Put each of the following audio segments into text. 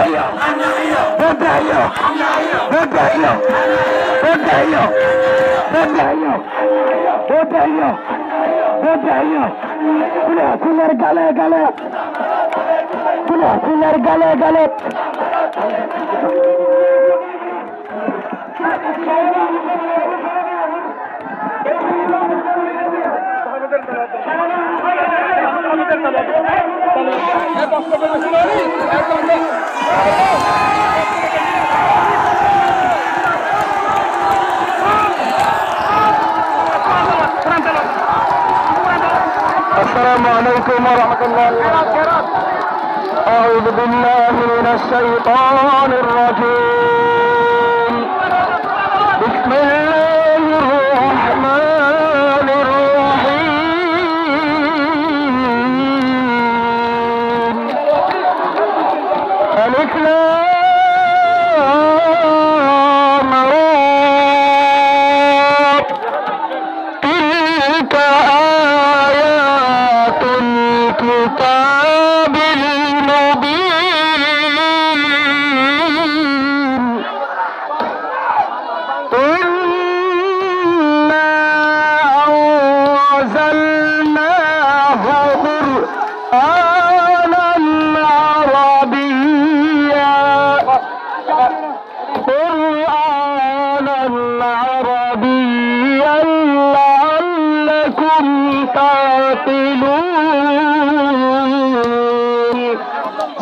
Bendayo, Bendayo, Bendayo, Bendayo, Bendayo, Bendayo, Bendayo. Kule kular gale gale. Kule kular gale gale. السلام عليكم ورحمة الله. أعوذ بالله من الشيطان الرجيم. بسم الله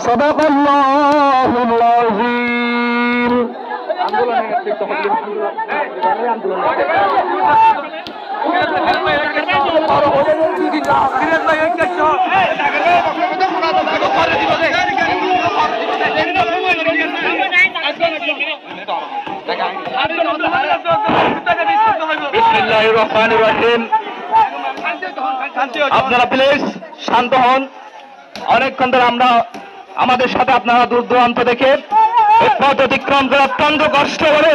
صدق الله العظيم বিসমিল্লাহির রহমানির রহিম আপনারা please শান্ত হন অনেকক্ষণ ধরে আমরা আমাদের সাথে আপনারা দূর দূরান্ত দেখে এই পথ অতিক্রম করে অত্যন্ত কষ্ট করে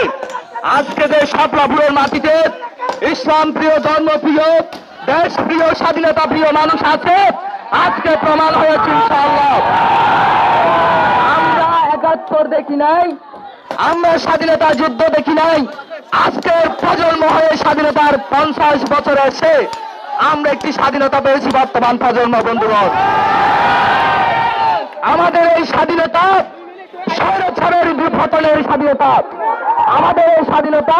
আজকে যে সাপলাপুরের মাটিতে ইসলাম প্রিয় ধর্ম প্রিয়, দেশ প্রিয়, স্বাধীনতা প্রিয় মানুষ আছে, আজকে প্রমাণ হয়েছে আমরা একাত্তর দেখি নাই, আমরা স্বাধীনতা যুদ্ধ দেখি নাই, আজকের প্রজন্ম হয়ে স্বাধীনতার পঞ্চাশ বছর এসে আমরা একটি স্বাধীনতা পেয়েছি বর্তমান প্রজন্ম, বন্ধুগণ। আমাদের এই স্বাধীনতা স্বৈরচারের বিপতনের স্বাধীনতা, আমাদের এই স্বাধীনতা,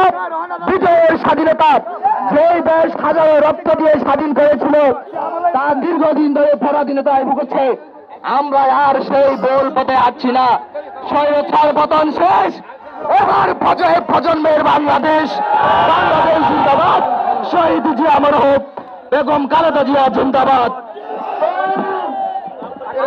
বিজয়ের স্বাধীনতা, যেই দেশ হাজারো রক্ত দিয়ে স্বাধীন করেছিল, তা দীর্ঘদিন ধরে পরাধীনতায় ভুগেছে। আমরা আর সেই বোল পথে আসছি না। স্বৈরচার পতন শেষ। এবার প্রজন্মের বাংলাদেশ বাংলাদেশ জিন্দাবাদ। শহীদ জিয়া আমার হোক বেগম খালেদা জিয়া জিন্দাবাদ।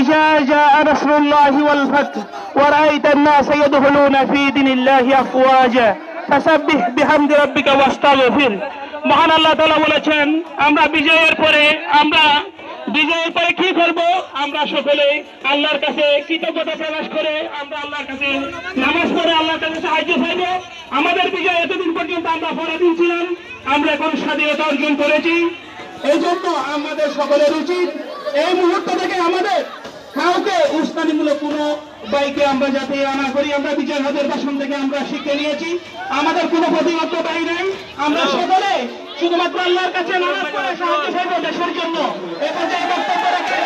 ইজা জাআ নাসরুল্লাহি ওয়াল ফাত ওয়া রাআইতান নাস ইয়াদখুলুনা ফি দীনিল্লাহি আফওয়াজা ফাসাব্বিহ বিহামদি রাব্বিকা ওয়াস্তাগফির মহান আল্লাহ তাআলা বলেছেন, আমরা বিজয়ের পরে, আমরা বিজয়ের পরে কি করব? আমরা সকলে আল্লাহর কাছে কৃতজ্ঞতা প্রকাশ করে আমরা আল্লাহর কাছে নামাজ পড়ে আল্লাহর কাছে সাহায্য চাইব। আমাদের বিজয় এতদিন পর্যন্ত আমরা পরাধীন ছিলাম, আমরা এখন স্বাধীনতা অর্জন করেছি। এই জন্য আমাদের সকলের উচিত এই মুহূর্ত থেকে আমাদের কাউকে উস্কানিমূলক কোনো বাইকে আমরা যাতে আনা করি আমরা বিজয় হাজার ভাষণ থেকে আমরা শিখে নিয়েছি। আমাদের কোনো প্রতিবদ্ধ বাই নাই। আমরা সকলে শুধুমাত্র আল্লাহর কাছে নামাজ পড়ে সাহায্য চাইব দেশের জন্য। এ পর্যায়ে বক্তব্য রেখে।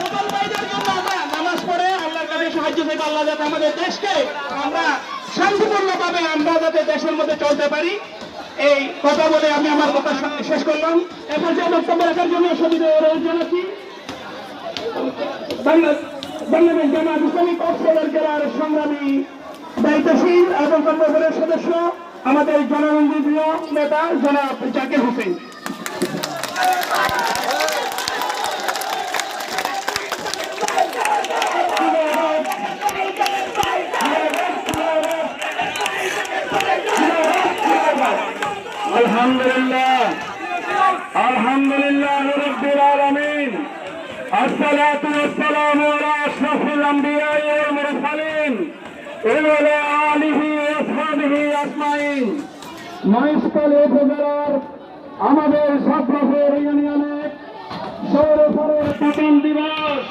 সকল ভাইদের জন্য আমরা নামাজ পড়ে আল্লাহর কাছে সাহায্য চাইব আল্লাহ যাতে আমাদের দেশকে আমরা শান্তিপূর্ণভাবে আমরা যাতে দেশের মধ্যে চলতে পারি। এই কথা বলে আমি আমার কথা শেষ করলাম। এখন যে বক্তব্য রাখার জন্য সুবিধা অনুরোধ জানাচ্ছি। দায়িত্বশীল সদস্য, আমাদের জনরঞ্জিত নেতা জনাব জাকির হোসেন আলহামদুলিল্লাহ আলহামদুলিল্লাহ রব্বিল আলামিন الصلاة والسلام على أشرف الأنبياء والمرسلين وعلى آله وأصحابه أجمعين মহেশতলে উপজেলার আমাদের সাতরফের ইউনিয়নের সৌরফের প্রথম দিবস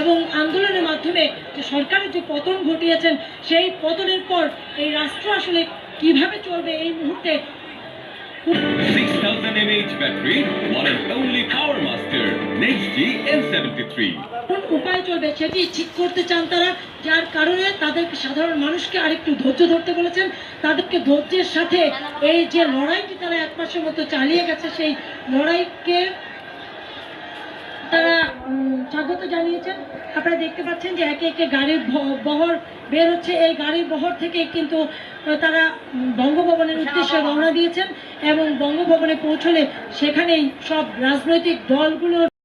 এবং আন্দোলনের মাধ্যমে যে সরকারের যে পতন ঘটিয়েছেন সেই পতনের পর এই রাষ্ট্র আসলে কীভাবে চলবে এই মুহূর্তে 6000 mAh battery, one and only Power Master, Next N73. কোন উপায় চলবে সেটি ঠিক করতে চান তারা যার কারণে তাদেরকে সাধারণ মানুষকে আরেকটু ধৈর্য ধরতে বলেছেন তাদেরকে ধৈর্যের সাথে এই যে লড়াইটি তারা এক মাসের মতো চালিয়ে গেছে সেই লড়াইকে তারা স্বাগত জানিয়েছেন। আপনারা দেখতে পাচ্ছেন যে একে একে গাড়ির বহর বের হচ্ছে। এই গাড়ির বহর থেকে কিন্তু তারা বঙ্গভবনের উদ্দেশ্যে রওনা দিয়েছেন এবং বঙ্গভবনে পৌঁছলে সেখানেই সব রাজনৈতিক দলগুলোর